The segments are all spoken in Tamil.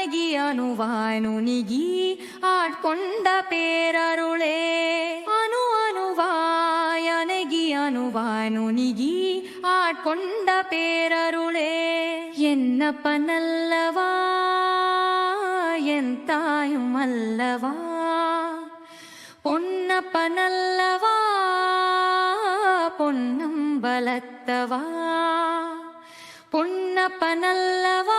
அணுவாயனகி அணுவாய் நுனிகி ஆட்கொண்ட பேரருளே. அணு அணுவாயனகி அணுவாய் நுனிகி ஆட்கொண்ட பேரருளே. என்னப்ப நல்லவா என் தாயும் அல்லவா? பொன்னப்ப நல்லவா பொன்னம்பலத்தவா பலத்தவா பொன்னப்ப நல்லவா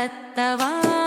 பொன்னம்பலத்தவா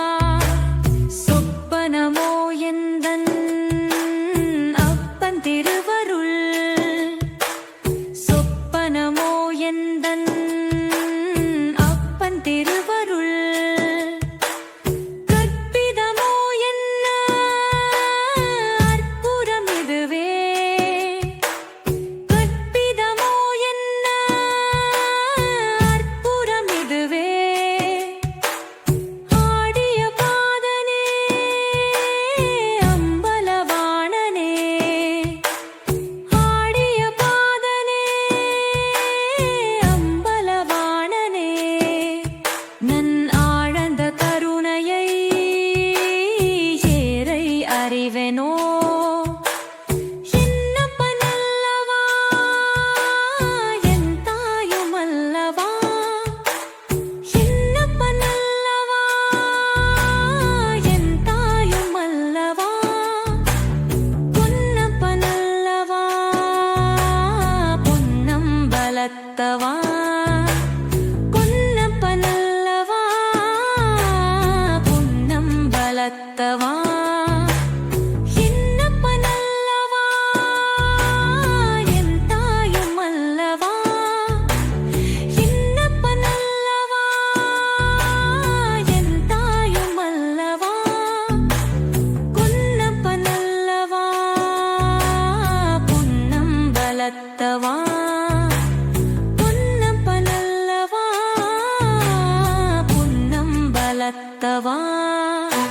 பொன்னம்பலத்தவா பொன்னப்ப நல்லவா பொன்னம்பலத்தவா என்னப்ப நல்லவா என் तवा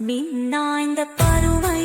மின்னாய்ந்த பருவம்